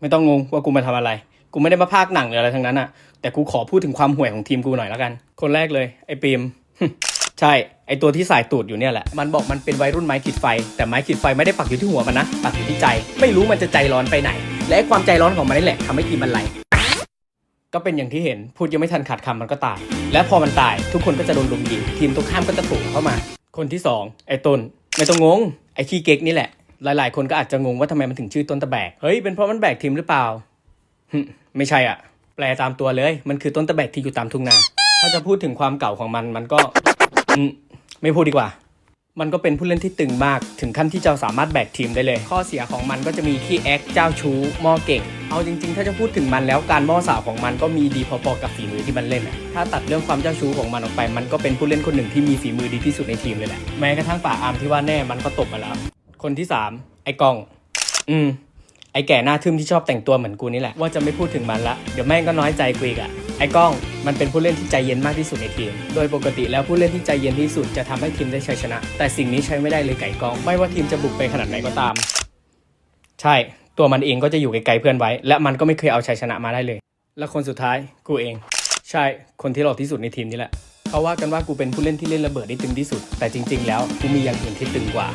ไม่ต้องงงว่ากูมาทำอะไร กูไม่ได้มาพากหนังหรืออะไรทั้งนั้นอะแต่กูขอพูดถึงความห่วยของทีมกูหน่อยแล้วกัน คนแรกเลย ไอ้ปีมใช่ ไอตัวที่สายตูดอยู่เนี่ยแหละ มันบอกมันเป็นวัยรุ่นไม้ขีดไฟ แต่ไม้ขีดไฟไม่ได้ปักอยู่ที่หัวมันนะ ปักอยู่ที่ใจ ไม่รู้มันจะใจร้อนไปไหน และความใจร้อนของมันนี่แหละทำให้ทีมมันไหล ก็เป็นอย่างที่เห็น พูดยังไม่ทันขาดคำมันก็ตาย และพอมันตาย ทุกคนก็จะโดนลุมยิง ทีมตรงข้ามก็จะถูกเข้ามา คนที่สองไอ้ต้น ไม่ต้องงง ไอ้ขี้เก๊กนี่แหละ หลายๆ คนก็อาจจะงงว่าทำไมมันถึงชื่อต้นตะแบก เฮ้ย เป็นเพราะมันแบกทีมหรือเปล่า ไม่ใช่อะ แปลตามตัวเลย มันคือต้นตะแบกที่อยู่ตามทุ่งนา ถ้าจะพูดถึงความเก่าของมัน มันก็อืมไม่พูดดีกว่า มันก็เป็นผู้เล่นที่ตึงมาก ถึงขั้นที่จะสามารถแบกทีมได้เลย ข้อเสียของมันก็จะมีขี้แอคเจ้าชู้มอเก่ง เอาจริง ๆ ถ้าจะพูดถึงมันแล้วการมอสาวของมันก็มีดีพอๆกับฝีมือที่มันเล่นอะถ้าตัดเรื่องความเจ้าชู้ของมันออกไป มันก็เป็นผู้เล่นคนหนึ่งที่มีฝีมือดีที่สุดในทีมเลยแหละ แม้กระทั่งป่าอามที่ว่าแน่ มันก็ตบมาแล้ว คนที่สามไอ้กอง อืม ไอ้แก่หน้าทึมที่ชอบแต่งตัวเหมือนกูนี่แหละ ว่าจะไม่พูดถึงมันละ เดี๋ยวแม่งก็น้อยใจกูอีกอะไอ้ก้องมันเป็นผู้เล่นที่ใจเย็นมากที่สุดในทีม โดยปกติแล้วผู้เล่นที่ใจเย็นที่สุดจะทำให้ทีมได้ชัยชนะ แต่สิ่งนี้ใช้ไม่ได้เลยไก่กอง ไม่ว่าทีมจะบุกไปขนาดไหนก็ตาม ใช่ ตัวมันเองก็จะอยู่ไกลๆเพื่อนไว้ และมันก็ไม่เคยเอาชัยชนะมาได้เลย และคนสุดท้ายกูเอง ใช่ คนที่หล่อที่สุดในทีมนี่แหละ เขาว่ากันว่ากูเป็นผู้เล่นที่เล่นระเบิดได้ตึงที่สุด แต่จริง ๆ แล้วกูมีอย่างอื่นที่ตึงกว่า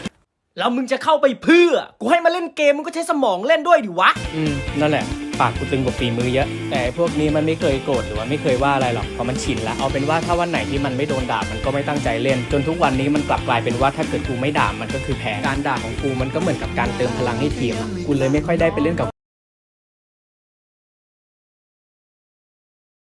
แล้วมึงจะเข้าไปเพื่อ กูให้มาเล่นเกมมึงก็ใช้สมองเล่นด้วยดิวะ อืม นั่นแหละ ปากกูตึงกว่าฝีมือเยอะ แต่พวกนี้มันไม่เคยโกรธหรือว่าไม่เคยว่าอะไรหรอกเพราะมันชินแล้วเอาเป็นว่าถ้าวันไหนที่มันไม่โดนด่ามันก็ไม่ตั้งใจเล่น จนทุกวันนี้มันกลับกลายเป็นว่าถ้าเกิดกูไม่ด่ามันก็คือแพ้การด่าของกูมันก็เหมือนกับการเติมพลังให้ทีมอะกูเลยไม่ค่อยได้ไปเล่นกับ